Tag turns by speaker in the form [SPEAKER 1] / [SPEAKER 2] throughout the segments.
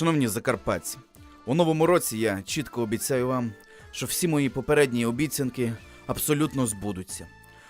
[SPEAKER 1] Шановні закарпатці, у новому році я чітко обіцяю вам, що всі мої попередні обіцянки абсолютно збудуться.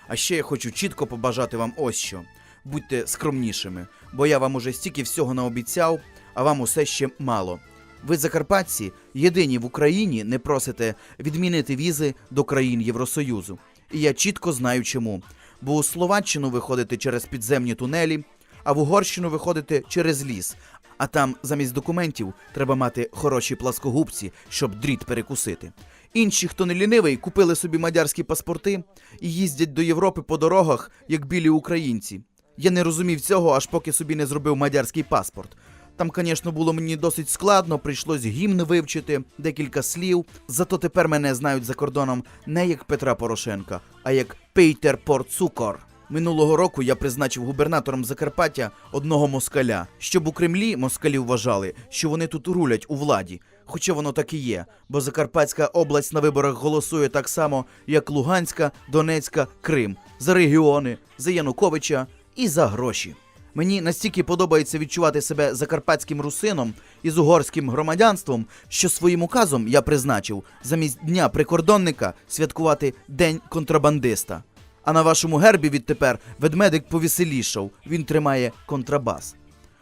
[SPEAKER 1] А ще я хочу чітко побажати вам ось що: будьте скромнішими, бо я вам уже стільки всього наобіцяв, а вам усе ще мало. Ви, закарпатці, єдині в Україні не просите відмінити візи до країн Євросоюзу. І я чітко знаю чому. Бо у Словаччину ви ходите через підземні тунелі, а в Угорщину ви ходите через ліс. А там замість документів треба мати хороші пласкогубці, щоб дріт перекусити. Інші, хто не лінивий, купили собі мадярські паспорти і їздять до Європи по дорогах, як білі українці. Я не розумів цього, аж поки собі не зробив мадярський паспорт. Там, звісно, було мені досить складно, прийшлось гімн вивчити, декілька слів. Зато тепер мене знають за кордоном не як Петра Порошенка, а як Пейтер Порцукор. Минулого року я призначив губернатором Закарпаття одного москаля, щоб у Кремлі москалі вважали, що вони тут рулять у владі. Хоча воно так і є, бо Закарпатська область на виборах голосує так само, як Луганська, Донецька, Крим, за регіони, за Януковича і за гроші. Мені настільки подобається відчувати себе закарпатським русином із угорським громадянством, що своїм указом я призначив замість дня прикордонника святкувати День контрабандиста. А на вашому гербі відтепер ведмедик повеселішав, він тримає контрабас.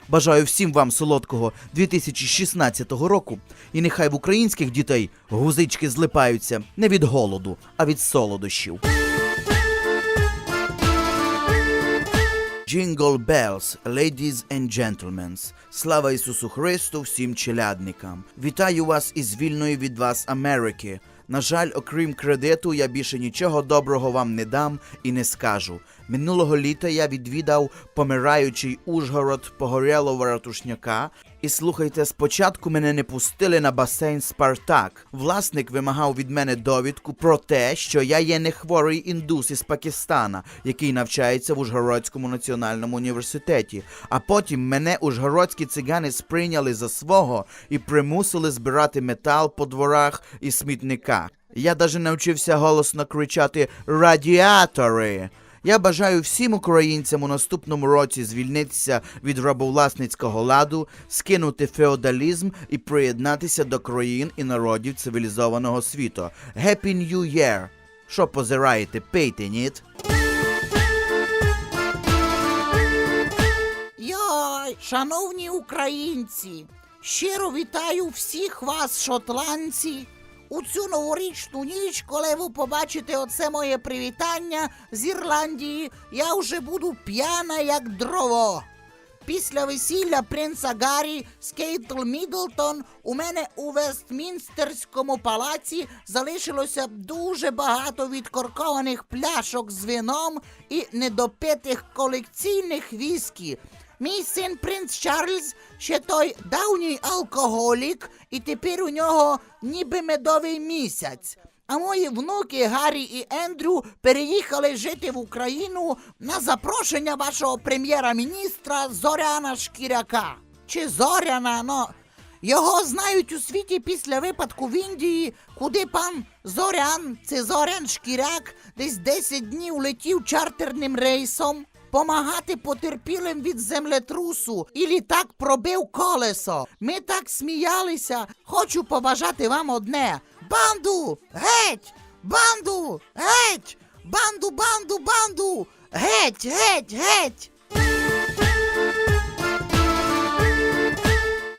[SPEAKER 1] Бажаю всім вам солодкого 2016 року, і нехай в українських дітей гузички злипаються не від голоду, а від солодощів. Jingle bells, ladies and gentlemen. Слава Ісусу Христу всім челядникам. Вітаю вас із вільної від вас Америки. На жаль, окрім кредиту, я більше нічого доброго вам не дам і не скажу. Минулого літа я відвідав помираючий Ужгород погорєлого ратушняка. І слухайте, спочатку мене не пустили на басейн Спартак. Власник вимагав від мене довідку про те, що я є не хворий індус із Пакистана, який навчається в Ужгородському національному університеті. А потім мене ужгородські цигани сприйняли за свого і примусили збирати метал по дворах і смітниках. Я даже навчився голосно кричати Радіатори. Я бажаю всім українцям у наступному році звільнитися від рабовласницького ладу, скинути феодалізм і приєднатися до країн і народів цивілізованого світу. Happy New Year! Що позираєте, пейте, ніт?
[SPEAKER 2] Йой, шановні українці, щиро вітаю всіх вас, шотландці. У цю новорічну ніч, коли ви побачите оце моє привітання з Ірландії, я вже буду п'яна як дрово. Після весілля принца Гаррі з Кейтл Мідлтон у мене у Вестмінстерському палаці залишилося дуже багато відкоркованих пляшок з вином і недопитих колекційних віскі. Мій син принц Чарльз ще той давній алкоголік, і тепер у нього ніби медовий місяць. А мої внуки Гаррі і Ендрю переїхали жити в Україну на запрошення вашого прем'єра-міністра Зоряна Шкіряка. Чи Зоряна, ну. Його знають у світі після випадку в Індії, куди пан Зорян, це Зорян Шкіряк, десь 10 днів летів чартерним рейсом. Помагати потерпілим від землетрусу і літак пробив колесо. Ми так сміялися. Хочу побажати вам одне: банду! Геть! Банду! Геть! Банду, банду, банду! Геть, геть, геть!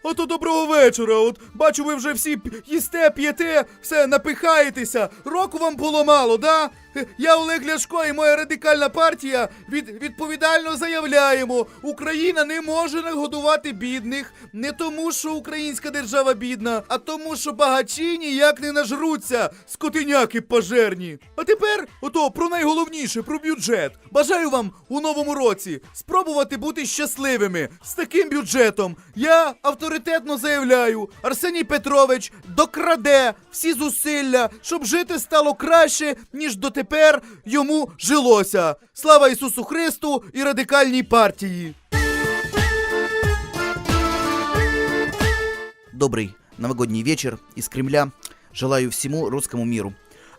[SPEAKER 3] Ото доброго вечора. От бачу, ви вже всі п- їсте, п'єте, все напихаєтеся. Року вам було мало, да? Я Олег Ляшко і моя радикальна партія від, відповідально заявляємо: Україна не може нагодувати бідних не тому, що українська держава бідна, а тому, що багачі ніяк не нажруться, скотиняки пожерні. А тепер, ото про найголовніше, про бюджет. Бажаю вам у новому році спробувати бути щасливими з таким бюджетом. Я авторитетно заявляю, Арсеній Петрович докраде всі зусилля, щоб жити стало краще, ніж дотепер йому жилося. Слава Ісусу Христу і радикальній партії.
[SPEAKER 1] Добрый новогодний вечер из Кремля. Желаю всему русскому миру.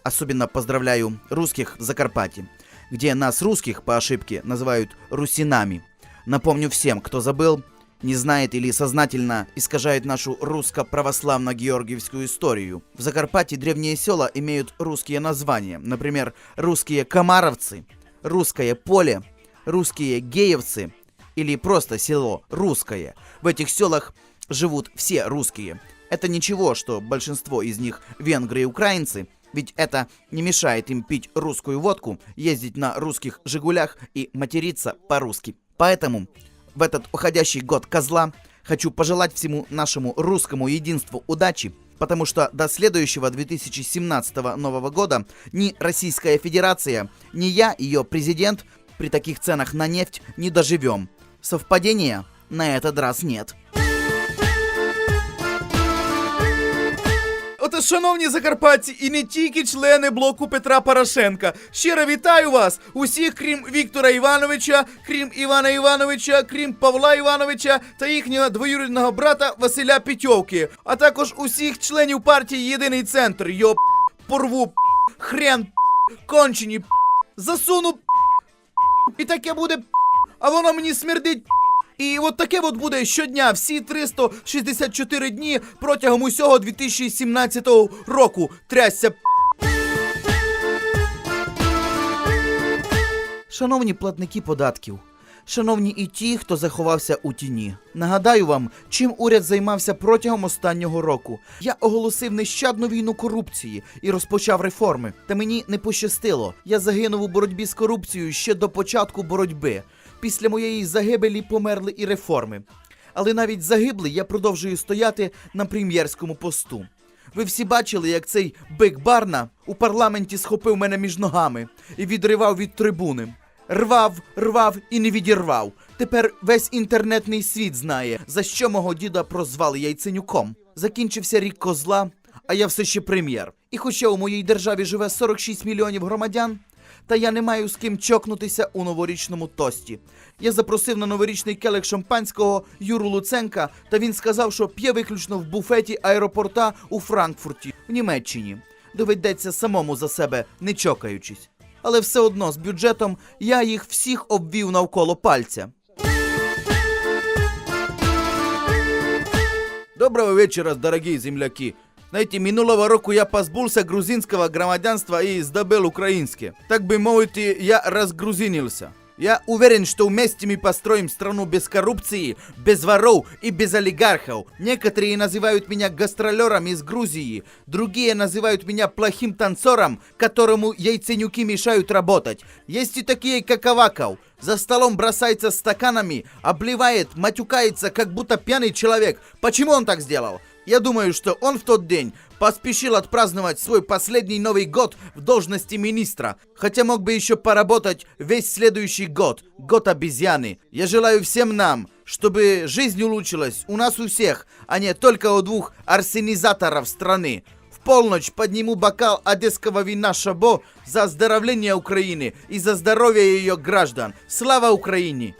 [SPEAKER 1] Особенно поздравляю русских в Закарпатье, где нас, русских, по ошибке, называют русинами. Напомню всем, кто забыл, не знает или сознательно искажает нашу русско-православно-георгиевскую историю. В Закарпатье древние села имеют русские названия. Например, русские комаровцы, русское поле, русские геевцы или просто село русское. В этих селах живут все русские. Это ничего, что большинство из них венгры и украинцы, ведь это не мешает им пить русскую водку, ездить на русских «Жигулях» и материться по-русски. Поэтому в этот уходящий год козла хочу пожелать всему нашему русскому единству удачи, потому что до следующего 2017 Нового года ни Российская Федерация, ни я, ее президент, при таких ценах на нефть не доживем. Совпадения на этот раз нет.
[SPEAKER 3] Шановні закарпатці, і не тільки члени блоку Петра Порошенка. Щиро вітаю вас! Усіх, крім Віктора Івановича, крім Івана Івановича, крім Павла Івановича та їхнього двоюрідного брата Василя Пітьовки, а також усіх членів партії Єдиний центр. Йоп, порву, хрен, кончені, засуну, і таке буде, а воно мені смердить. І от таке от буде щодня, всі 364 дні протягом усього 2017 року. Трясся.
[SPEAKER 1] Шановні платники податків, шановні і ті, хто заховався у тіні. Нагадаю вам, чим уряд займався протягом останнього року. Я оголосив нещадну війну корупції і розпочав реформи. Та мені не пощастило. Я загинув у боротьбі з корупцією ще до початку боротьби. Після моєї загибелі померли і реформи. Але навіть загиблий я продовжую стояти на прем'єрському посту. Ви всі бачили, як цей бик Барна у парламенті схопив мене між ногами і відривав від трибуни. Рвав, рвав і не відірвав. Тепер весь інтернетний світ знає, за що мого діда прозвали яйценюком. Закінчився рік козла, а я все ще прем'єр. І хоча у моїй державі живе 46 мільйонів громадян, та я не маю з ким чокнутися у новорічному тості. Я запросив на новорічний келих шампанського Юру Луценка, та він сказав, що п'є виключно в буфеті аеропорта у Франкфурті, в Німеччині. Доведеться самому за себе, не чокаючись. Але все одно з бюджетом я їх всіх обвів навколо пальця. Доброго вечера, дорогие земляки. Знаете, минулого року я позбулся грузинского громадянства и сдобыл украинское. Так бы мовити, я разгрузинился. Я уверен, что вместе мы построим страну без коррупции, без воров и без олигархов. Некоторые называют меня гастролером из Грузии, другие называют меня плохим танцором, которому яйценюки мешают работать. Есть и такие, как Аваков. За столом бросается стаканами, обливает, матюкается, как будто пьяный человек. Почему он так сделал? Я думаю, что он в тот день поспешил отпраздновать свой последний Новый год в должности министра, хотя мог бы еще поработать весь следующий год, год обезьяны. Я желаю всем нам, чтобы жизнь улучшилась у нас у всех, а не только у двух арсенизаторов страны. В полночь подниму бокал одесского вина Шабо за оздоровление Украины и за здоровье ее граждан. Слава Украине!